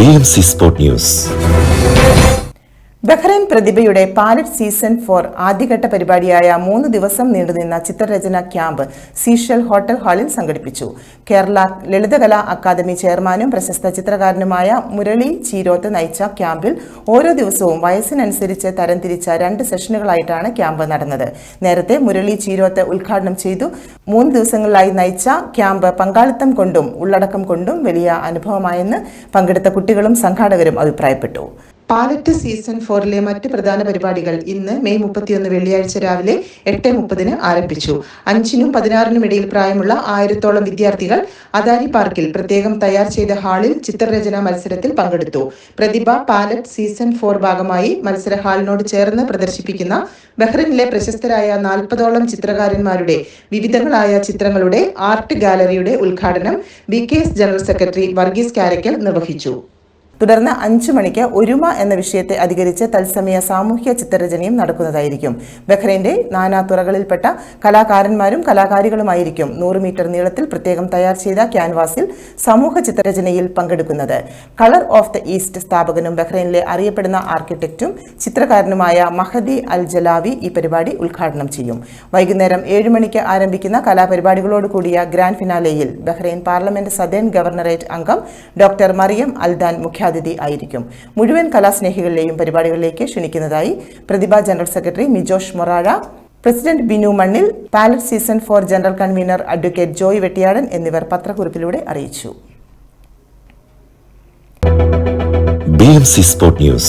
BMC Sport News. Bahrain പ്രതിഭയുടെ palette season four ആദ്യഘട്ട പരിപാടിയായ മൂന്ന് ദിവസം നീണ്ടുനിന്ന ചിത്രരചന ക്യാമ്പ് സീഷൽ ഹോട്ടൽ ഹാളിൽ സംഘടിപ്പിച്ചു. കേരള ലളിതകലാ അക്കാദമി ചെയർമാനും പ്രശസ്ത ചിത്രകാരനുമായ മുരളി ചീരോത്ത് നയിച്ച ക്യാമ്പിൽ ഓരോ ദിവസവും വയസ്സിനനുസരിച്ച് തരംതിരിച്ച രണ്ട് സെഷനുകളായിട്ടാണ് ക്യാമ്പ് നടന്നത്. നേരത്തെ മുരളി ചീരോത്ത് ഉദ്ഘാടനം ചെയ്തു. മൂന്ന് ദിവസങ്ങളിലായി നയിച്ച ക്യാമ്പ് പങ്കാളിത്തം കൊണ്ടും ഉള്ളടക്കം കൊണ്ടും വലിയ അനുഭവമായെന്ന് പങ്കെടുത്ത കുട്ടികളും സംഘാടകരും അഭിപ്രായപ്പെട്ടു. പാലറ്റ് സീസൺ ഫോറിലെ മറ്റ് പ്രധാന പരിപാടികൾ ഇന്ന് മെയ് മുപ്പത്തിയൊന്ന് വെള്ളിയാഴ്ച രാവിലെ എട്ട് മുപ്പതിന് ആരംഭിച്ചു. അഞ്ചിനും പതിനാറിനും ഇടയിൽ പ്രായമുള്ള ആയിരത്തോളം വിദ്യാർത്ഥികൾ അദാനി പാർക്കിൽ പ്രത്യേകം തയ്യാർ ചെയ്ത ഹാളിൽ ചിത്രരചന മത്സരത്തിൽ പങ്കെടുത്തു. പ്രതിഭ പാലറ്റ് സീസൺ ഫോർ ഭാഗമായി മത്സര ഹാളിനോട് ചേർന്ന് പ്രദർശിപ്പിക്കുന്ന ബഹ്റിനിലെ പ്രശസ്തരായ നാൽപ്പതോളം ചിത്രകാരന്മാരുടെ വിവിധങ്ങളായ ചിത്രങ്ങളുടെ ആർട്ട് ഗാലറിയുടെ ഉദ്ഘാടനം B K S general secretary Varghese Karakkal നിർവഹിച്ചു. തുടർന്ന് അഞ്ചു മണിക്ക് ഒരുമ എന്ന വിഷയത്തെ അധികരിച്ച് തത്സമയ സാമൂഹ്യ ചിത്രരചനയും നടക്കുന്നതായിരിക്കും. ബഹ്റൈന്റെ നാനാ തുറകളിൽപ്പെട്ട കലാകാരന്മാരും കലാകാരികളുമായിരിക്കും നൂറ് മീറ്റർ നീളത്തിൽ പ്രത്യേകം തയ്യാർ ചെയ്ത ക്യാൻവാസിൽ സമൂഹ ചിത്രരചനയിൽ പങ്കെടുക്കുന്നത്. കളർ ഓഫ് ദ ഈസ്റ്റ് സ്ഥാപകനും ബഹ്റൈനിലെ അറിയപ്പെടുന്ന ആർക്കിടെക്റ്റും ചിത്രകാരനുമായ മഹദി അൽ ജലാവി ഈ പരിപാടി ഉദ്ഘാടനം ചെയ്യും. വൈകുന്നേരം ഏഴ് മണിക്ക് ആരംഭിക്കുന്ന കലാപരിപാടികളോട് കൂടിയ ഗ്രാൻഡ് ഫിനാലെയിൽ ബഹ്റൈൻ പാർലമെന്റ് സദേൺ ഗവർണറേറ്റ് അംഗം ഡോക്ടർ മറിയം അൽദാൻ മുഖ്യാതിഥി ആയിരിക്കും മുഴുവൻ കലാസ്നേഹികളിലെയും പരിപാടികളിലേക്ക് ക്ഷണിക്കുന്നതായി Prathibha general secretary Mijosh Morazha president Binu Mannil palette season four general convener advocate Joy Vettiyadan എന്നിവർ പത്രക്കുറിപ്പിലൂടെ അറിയിച്ചു BMC Sport News.